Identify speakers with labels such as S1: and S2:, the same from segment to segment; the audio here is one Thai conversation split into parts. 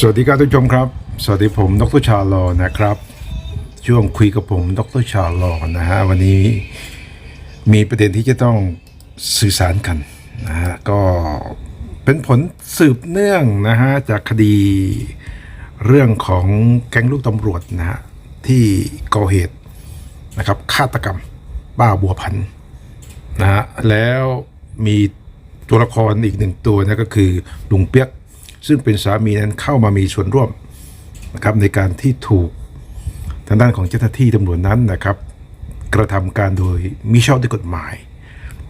S1: สวัสดีครับทุกชมครับ สวัสดีผมดรชาลอนะครับ ช่วงคุยกับผมดรชาลอนะฮะวันนี้มีประเด็นที่จะต้องสื่อสารกันนะฮะก็เป็นผลสืบเนื่องนะฮะจากคดีเรื่องของแก๊งลูกตำรวจนะฮะที่ก่อเหตุนะครับฆาตกรรมป้าบัวพันธ์นะฮะแล้วมีตัวละครอีกหนึ่งตัวนะก็คือลุงเปียก ซึ่งเป็นสามีนั้นเข้ามามีส่วนร่วมนะครับในการที่ถูกทางด้านของเจ้าหน้าที่ตำรวจนั้นนะครับ กระทำการโดยมิชอบด้วยกฎหมาย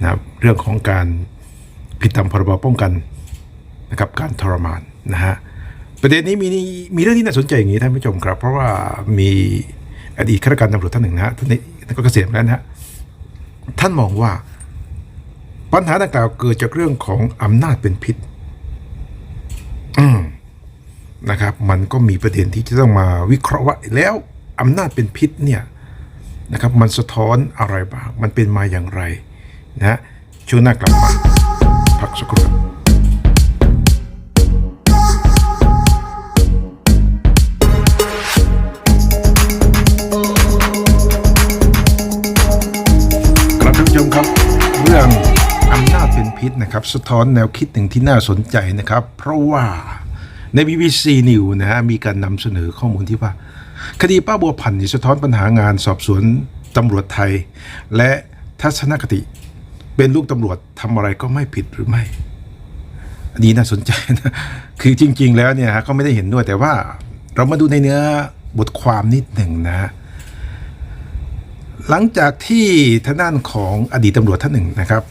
S1: นะครับเรื่องของการผิดตามพรบป้องกันนะครับการทรมานนะฮะประเด็นนี้มีมีเรื่องที่น่าสนใจอย่างนี้ท่านผู้ชมครับ เพราะว่ามีอดีตข้าราชการตำรวจท่านหนึ่งนะฮะท่านนี้ท่านก็เกษียณแล้วนะฮะท่านมองว่าปัญหาดังกล่าวเกิดจากเรื่องของอำนาจเป็นพิษ อืมนะครับ มันก็มีประเด็นที่จะต้องมาวิเคราะห์ว่าแล้วอำนาจเป็นพิษเนี่ยนะครับ มันสะท้อนอะไรบ้าง มันเป็นมาอย่างไรนะฮะช่วงหน้ากลับมาพักสักครู่ นะครับสะท้อนแนวคิดหนึ่งที่น่าสนใจนะครับ เพราะว่าใน BBC News นะฮะมีการนำเสนอข้อมูลที่ว่า คดีป้าบัวพันธ์สะท้อนปัญหางานสอบสวนตำรวจไทย และทัศนคติ เป็นลูกตำรวจทำอะไรก็ไม่ผิดหรือไม่อันนี้น่าสนใจนะคือจริง ๆ แล้วเนี่ยฮะก็ไม่ได้เห็นด้วยแต่ว่าเรามาดูในเนื้อบทความนิดหนึ่งนะฮะหลังจากที่ทางด้านของอดีตตำรวจท่านหนึ่งนะครับ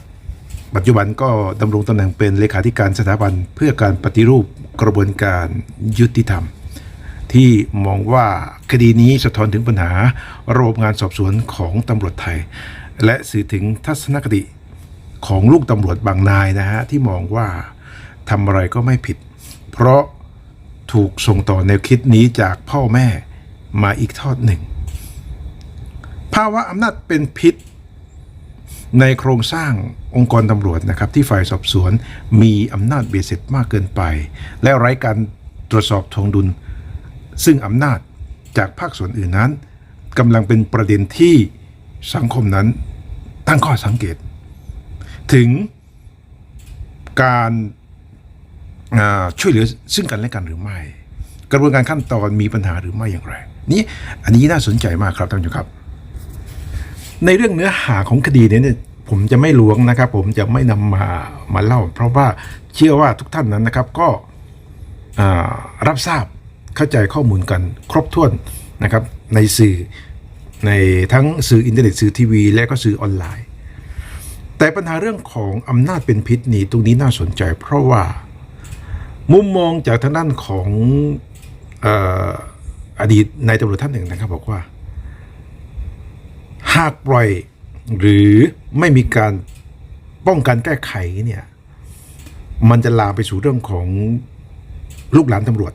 S1: ปัจจุบันก็ดำรงตำแหน่งเป็นเลขาธิการสถาบันเพื่อการปฏิรูปกระบวนการยุติธรรม ที่มองว่าคดีนี้สะท้อนถึงปัญหาระบบงานสอบสวนของตำรวจไทย และสื่อถึงทัศนคติของลูกตำรวจบางนายนะฮะ ที่มองว่าทำอะไรก็ไม่ผิด เพราะถูกส่งต่อแนวคิดนี้จากพ่อแม่มาอีกทอดหนึ่ง ภาวะอำนาจเป็นพิษ ในโครงสร้างองค์กรตำรวจนะครับที่ฝ่ายสอบสวนมีอำนาจเบียดเสร็จมากเกินไป และไร้การตรวจสอบทวงดุล ซึ่งอำนาจจากภาคส่วนอื่นนั้นกำลังเป็นประเด็นที่สังคมนั้นตั้งข้อสังเกต ถึงการช่วยเหลือซึ่งกันและกันหรือไม่ กระบวนการขั้นตอนมีปัญหาหรือไม่อย่างไร นี่อันนี้น่าสนใจมากครับท่านผู้ชมครับ ในเรื่องเนื้อหาของคดีเนี่ยผมจะไม่ล้วงนะครับ ผมจะไม่นำมามาเล่า เพราะว่าเชื่อว่าทุกท่านนั้นนะครับก็รับทราบเข้าใจข้อมูลกันครบถ้วนนะครับในสื่อในทั้งสื่ออินเทอร์เน็ตสื่อทีวี และก็สื่อออนไลน์ แต่ปัญหาเรื่องของอำนาจเป็นพิษนี่ตรงนี้น่าสนใจ เพราะว่ามุมมองจากทางด้านของออดีตนายตำรวจท่านหนึ่งนะครับบอกว่า หากปล่อยหรือไม่มีการป้องกันแก้ไขเนี่ย มันจะลามไปสู่เรื่องของลูกหลานตำรวจ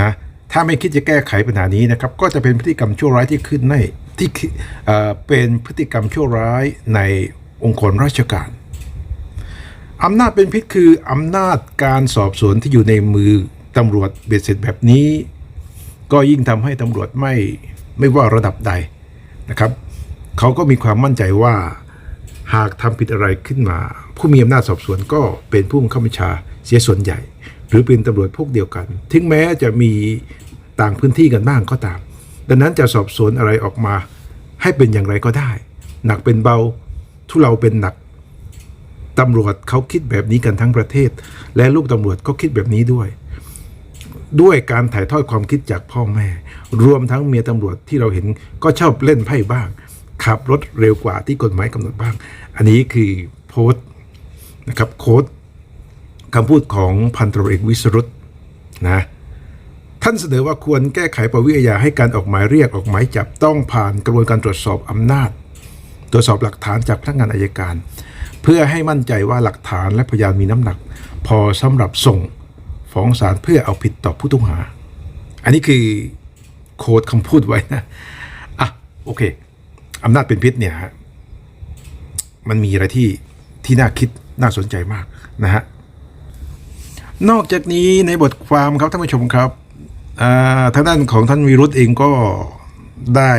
S1: นะถ้าไม่คิดจะแก้ไขปัญหานี้นะครับ ก็จะเป็นพฤติกรรมชั่วร้ายที่ขึ้นในที่เอ่อเป็นพฤติกรรมชั่วร้ายในองค์กรราชการอำนาจเป็นพิษคืออำนาจการสอบสวนที่อยู่ในมือตำรวจเบ็ดเสร็จแบบนี้ ก็ยิ่งทำให้ตำรวจไม่ไม่ว่าระดับใด นะครับเขาก็มีความมั่นใจว่าหากทำผิดอะไรขึ้นมา ผู้มีอำนาจสอบสวนก็เป็นผู้บังคับบัญชาเสียส่วนใหญ่ หรือเป็นตำรวจพวกเดียวกัน ถึงแม้จะมีต่างพื้นที่กันบ้างก็ตาม ดังนั้นจะสอบสวนอะไรออกมา ให้เป็นอย่างไรก็ได้ หนักเป็นเบาทุเราเป็นหนักตำรวจเขาคิดแบบนี้กันทั้งประเทศ และลูกตำรวจก็คิดแบบนี้ด้วย ด้วยการถ่ายทอดความคิดจากพ่อแม่ รวมทั้งเมียตำรวจที่เราเห็นก็ชอบเล่นไพ่บ้าง ขับรถเร็วกว่าที่กฎหมายกำหนดบ้าง อันนี้คือโพสต์นะครับโค้ดคำพูดของพันตรเอกวิสรุตนะท่านเสนอว่าควรแก้ไขประวิอาญาให้การออกหมายเรียกออกหมายจับต้องผ่านกระบวนการตรวจสอบอำนาจ ตรวจสอบหลักฐานจากพนักงานอายการ เพื่อให้มั่นใจว่าหลักฐานและพยานมีน้ำหนัก พอสำหรับส่ง ฟ้องศาลเพื่อเอาผิดต่อผู้ต้องหา อันนี้คือโค้ดคำพูดไว้นะ อะ โอเคอำนาจเป็นพิษเนี่ยฮะมันมีอะไรที่ที่น่าคิดน่าสนใจมากนะฮะ นอกจากนี้ในบทความครับท่านผู้ชมครับอ่าทางด้านของท่านวิรุธเองก็ได้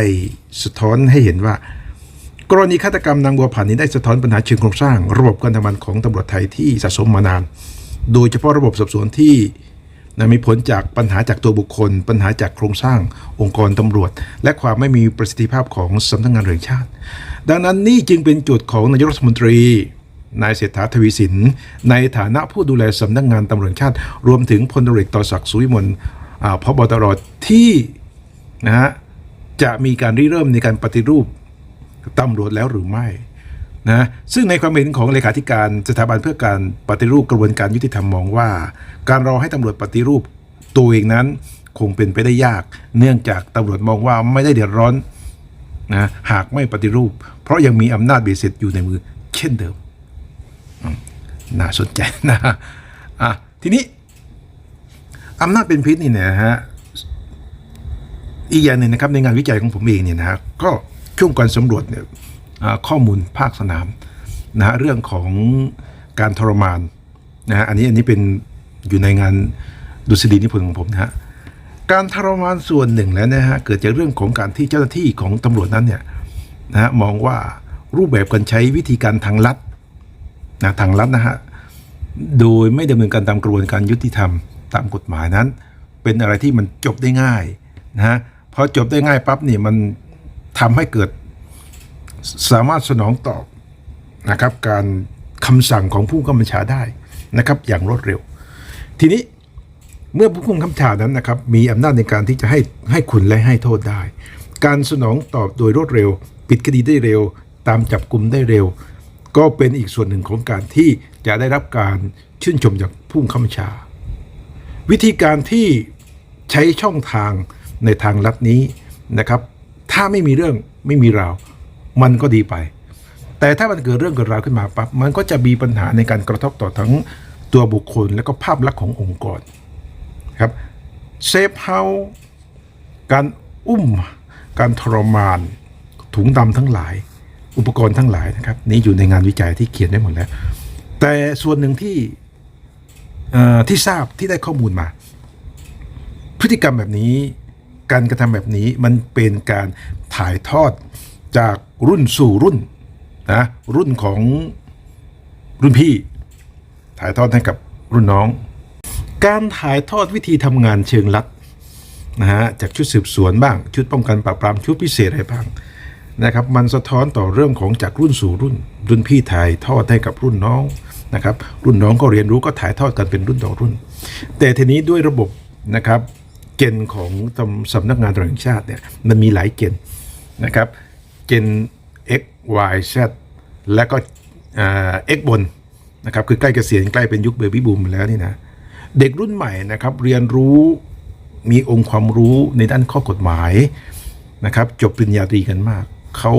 S1: สะท้อนให้เห็นว่า กรณีฆาตกรรมนางบัวผันนี้ได้สะท้อนปัญหาเชิงโครงสร้าง ระบบการทำงานของตำรวจไทยที่สะสมมานาน โดยเฉพาะระบบสอบสวนที่นะมีผลจากปัญหาจากตัวบุคคล ปัญหาจากโครงสร้างองค์กรตำรวจ และความไม่มีประสิทธิภาพของสำนักงานตำรวจแห่งชาติ ดังนั้นนี่จึงเป็นจุดของนายกรัฐมนตรี นายเศรษฐาทวีสิน ในฐานะผู้ดูแลสำนักงานตำรวจชาติ รวมถึงพลตรวจเอกต่อศักดิ์สุวิมลพบตรที่นะฮะจะมีการริเริ่มในการปฏิรูปตำรวจแล้วหรือไม่ นะซึ่งในความเห็นของเลขาธิการสถาบันเพื่อการปฏิรูปกระบวนการยุติธรรมมองว่า การรอให้ตำรวจปฏิรูปตัวเองนั้นคงเป็นไปได้ยาก เนื่องจากตำรวจมองว่าไม่ได้เดือดร้อนนะหากไม่ปฏิรูป เพราะยังมีอำนาจเบียดเสร็จอยู่ในมือ เช่นเดิมน่าสนใจนะอะทีนี้อำนาจเป็นพิษนี่นะฮะอีกอย่างหนึ่งนะครับในงานวิจัยของผมเองเนี่ยนะฮะก็ช่วงการสำรวจเนี่ย ข้อมูลภาคสนามนะฮะเรื่องของการทรมานนะฮะอันนี้อันนี้เป็นอยู่ในงานดุษฎีนิพนธ์ของผมนะฮะการทรมานส่วนหนึ่งแล้วนะฮะเกิดจากเรื่องของการที่เจ้าหน้าที่ของตำรวจนั้นเนี่ยนะฮะมองว่ารูปแบบการใช้วิธีการทางลัดนะทางลัดนะฮะโดยไม่ดำเนินการตามกระบวนการยุติธรรมตามกฎหมายนั้น เป็นอะไรที่มันจบได้ง่ายนะฮะพอจบได้ง่ายปั๊บนี่มันทำให้เกิด สามารถสนองตอบนะครับ การคำสั่งของผู้กำกับบัญชาได้นะครับ อย่างรวดเร็ว ทีนี้เมื่อผู้คุมคำชานั้นนะครับ มีอำนาจในการที่จะให้ให้คุณและให้โทษได้ การสนองตอบโดยรวดเร็ว ปิดคดีได้เร็ว ตามจับกลุ่มได้เร็ว ก็เป็นอีกส่วนหนึ่งของการที่จะได้รับการชื่นชมจากผู้คับบัญชา วิธีการที่ใช้ช่องทางในทางลัดนี้นะครับ ถ้าไม่มีเรื่องไม่มีราว มันก็ดีไป แต่ถ้ามันเกิดเรื่องเกิดราวขึ้นมาปั๊บมันก็จะมีปัญหาในการกระทบต่อทั้งตัวบุคคลและก็ภาพลักษณ์ขององค์กรครับเซฟเฮาการอุ้ม การทรมาน ถุงดำทั้งหลาย อุปกรณ์ทั้งหลายนะครับ นี่อยู่ในงานวิจัยที่เขียนได้หมดแล้ว แต่ส่วนหนึ่งที่ที่ทราบที่ได้ข้อมูลมา พฤติกรรมแบบนี้ การกระทำแบบนี้มันเป็นการถ่ายทอดจาก รุ่นสู่รุ่นนะรุ่นของรุ่นพี่ ถ่ายทอดให้กับรุ่นน้อง การถ่ายทอดวิธีทำงานเชิงลัดนะฮะจากชุดสืบสวนบ้าง ชุดป้องกันปราบปรามชุดพิเศษอะไรบ้างนะครับมันสะท้อนต่อเรื่องของจากรุ่นสู่รุ่น รุ่นพี่ถ่ายทอดให้กับรุ่นน้องนะครับรุ่นน้องก็เรียนรู้ก็ถ่ายทอดกันเป็นรุ่นต่อรุ่น แต่ทีนี้ด้วยระบบนะครับเกณฑ์ของตำสำนักงานตำรวจแห่งชาติเนี่ยมันมีหลายเกณฑ์นะครับ เกณฑ์ x y z และก็อ่า x บนนะครับคือใกล้เกษียณใกล้เป็นยุคเบบี้บูมแล้วนี่นะเด็กรุ่นใหม่นะครับเรียนรู้มีองค์ความรู้ในด้านข้อกฎหมายนะครับ จบปริญญาตรีกันมาก เขา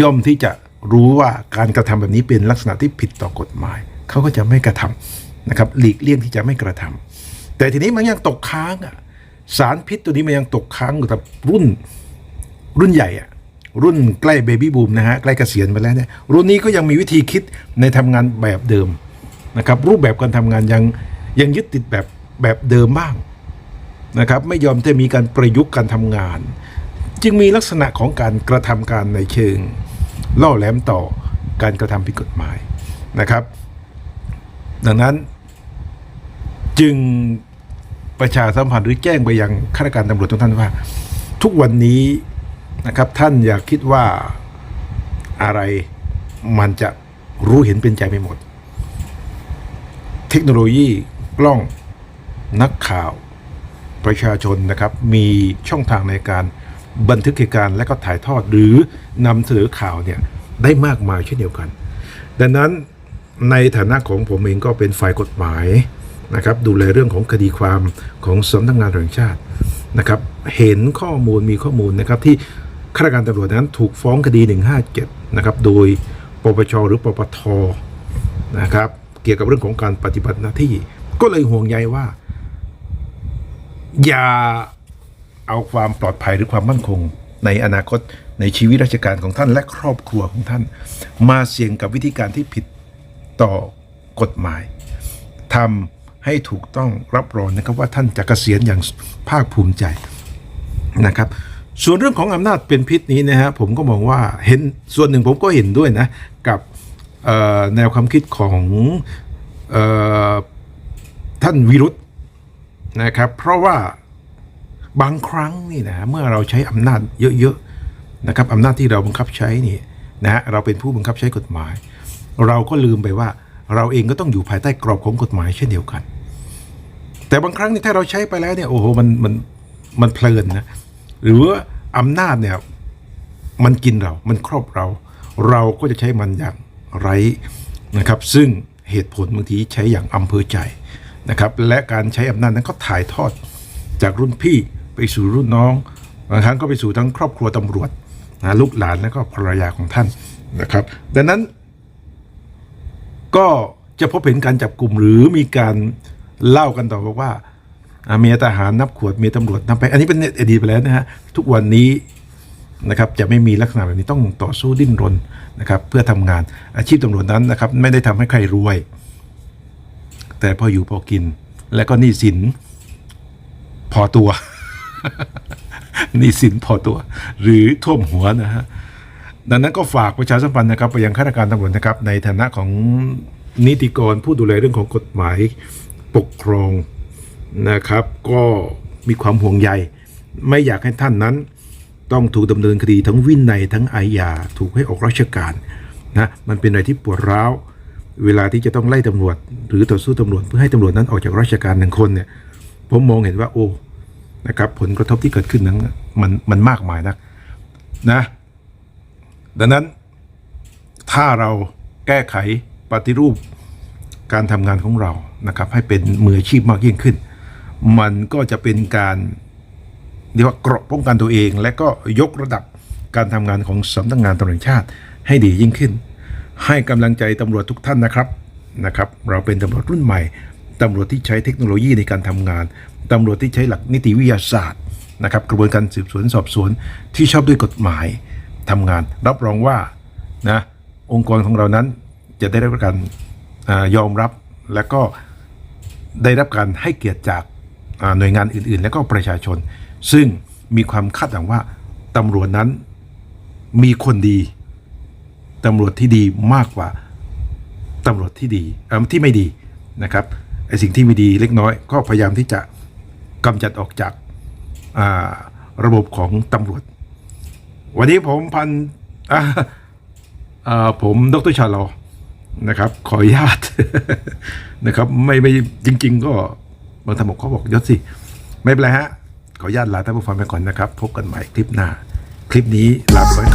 S1: ย่อมที่จะรู้ว่าการกระทำแบบนี้เป็นลักษณะที่ผิดต่อกฎหมาย เขาก็จะไม่กระทำนะครับหลีกเลี่ยงที่จะไม่กระทำแต่ทีนี้มันยังตกค้างอะสารพิษตัวนี้มันยังตกค้างอยู่กับรุ่นรุ่นใหญ่อะ รุ่นใกล้เบบี้บูมนะฮะใกล้เกษียณไปแล้วเนี่ยรุ่นนี้ก็ยังมีวิธีคิดในทำงานแบบเดิมนะครับรูปแบบการทำงานยังยังยึดติดแบบแบบเดิมบ้างนะครับไม่ยอมจะมีการประยุกต์การทำงาน จึงมีลักษณะของการกระทำการในเชิง ล่อแหลมต่อการกระทำผิดกฎหมายนะครับ ดังนั้นจึงประชาสัมพันธ์หรือแจ้งไปยังข้าราชการตำรวจทุกท่านว่า ทุกวันนี้ นะครับ ท่านอย่าคิดว่าอะไรมันจะรู้เห็นเป็นใจไปหมด เทคโนโลยีกล้องนักข่าวประชาชนนะครับ มีช่องทางในการบันทึกเหตุการณ์และก็ถ่ายทอดหรือนำเสนอข่าวเนี่ยได้มากมายเช่นเดียวกัน ดังนั้นในฐานะของผมเองก็เป็นฝ่ายกฎหมายนะครับ ดูแลเรื่องของคดีความของสำนักงานตำรวจแห่งชาตินะครับ เห็นข้อมูลมีข้อมูลนะครับที่ ข้าราชการตำรวจนั้นถูกฟ้องคดี 157 นะครับ โดยปปชหรือปปทนะครับ เกี่ยวกับเรื่องของการปฏิบัติหน้าที่ ก็เลยห่วงใยว่า อย่าเอาความปลอดภัยหรือความมั่นคง ในอนาคตในชีวิตราชการของท่านและครอบครัวของท่าน มาเสี่ยงกับวิธีการที่ผิดต่อกฎหมายทำให้ให้ถูกต้องรับรองนะครับว่าท่านจะเกษียณอย่างภาคภูมิใจนะครับ ส่วนเรื่องของอำนาจเป็นพิษนี้นะฮะผมก็มองว่าเห็นส่วนหนึ่งผมก็เห็นด้วยนะ กับแนวความคิดของออท่านวิรุธนะครับ เพราะว่าบางครั้งนี่นะเมื่อเราใช้อำนาจเยอะๆนะครับอำนาจที่เราบังคับใช้นี่นะฮะเราเป็นผู้บังคับใช้กฎหมาย เราก็ลืมไปว่าเราเองก็ต้องอยู่ภายใต้กรอบของกฎหมายเช่นเดียวกัน แต่บางครั้งนี่ถ้าเราใช้ไปแล้วเนี่ยโอ้โหมันมันมันเพลินนะ หรือว่าอำนาจเนี่ยมันกินเรา มันครอบเรา เราก็จะใช้มันอย่างไรนะครับ ซึ่งเหตุผลบางทีใช้อย่างอำเภอใจนะครับ และการใช้อำนาจนั้นก็ถ่ายทอดจากรุ่นพี่ไปสู่รุ่นน้องบางครั้งก็ไปสู่ทั้งครอบครัวตำรวจนะลูกหลานและก็ภรรยาของท่านนะครับ ดังนั้น ก็จะพบเห็นการจับกลุ่มหรือมีการเล่ากันต่อบอกว่าอ่า เมียทหารนับขวดเมียตำรวจนับไป อันนี้เป็นอดีตไปแล้วนะฮะทุกวันนี้นะครับจะไม่มีลักษณะแบบนี้ต้องต่อสู้ดิ้นรนนะครับเพื่อทำงานอาชีพตำรวจนั้นนะครับไม่ได้ทำให้ใครรวย แต่พออยู่พอกิน และก็หนี้สินพอตัวหนี้สินพอตัว หรือท่วมหัวนะฮะดังนั้นก็ฝากประชาสัมพันธ์นะครับไปยังข้าราชการตำรวจนะครับในฐานะของนิติกรผู้ดูแลเรื่องของกฎหมายปกครอง นะครับ ก็มีความห่วงใย ไม่อยากให้ท่านนั้น ต้องถูกดำเนินคดีทั้งวินัยทั้งอาญาถูกให้ออกราชการนะมันเป็นอะไรที่ปวดร้าว เวลาที่จะต้องไล่ตำรวจ หรือต่อสู้ตำรวจเพื่อให้ตำรวจนั้นออกจากราชการหนึ่งคนเนี่ยผมมองเห็นว่าโอ้นะครับผลกระทบที่เกิดขึ้นนั้นมันมันมากมายนักนะดังนั้นถ้าเราแก้ไขปฏิรูปการทำงานของเรานะครับให้เป็นมืออาชีพมากยิ่งขึ้น มันก็จะเป็นการเรียกว่าเกราะป้องกันตัวเอง และก็ยกระดับการทำงานของสำนักงานตำรวจชาติให้ดียิ่งขึ้น ให้กำลังใจตำรวจทุกท่านนะครับนะครับ เราเป็นตำรวจรุ่นใหม่ตำรวจที่ใช้เทคโนโลยีในการทำงานตำรวจที่ใช้หลักนิติวิทยาศาสตร์นะครับ กระบวนการสืบสวนสอบสวนที่ชอบด้วยกฎหมายทำงาน รับรองว่านะองค์กรของเรานั้นจะได้รับการอยอมรับและก็ได้รับการให้เกียรติจาก หน่วยงานอื่น ๆ และก็ประชาชน ซึ่งมีความคาดหวังว่าตำรวจนั้นมีคนดีตำรวจที่ดีมากกว่าตำรวจที่ดีเอ่อที่ไม่ดีนะครับไอสิ่งที่ไม่ดีเล็กน้อยก็พยายามที่จะกำจัดออกจาการะบบของตำรวจ วันนี้ผมพันผมดรชาลอนะครับ ขออนุญาตนะครับ ไม่ไม่จริง ๆ ก็ บางท่านบอกเขาบอกยศสิ ไม่เป็นไรฮะ ขออนุญาตลาท่านผู้ฟังไปก่อนนะครับ พบกันใหม่คลิปหน้า คลิปนี้ลาไป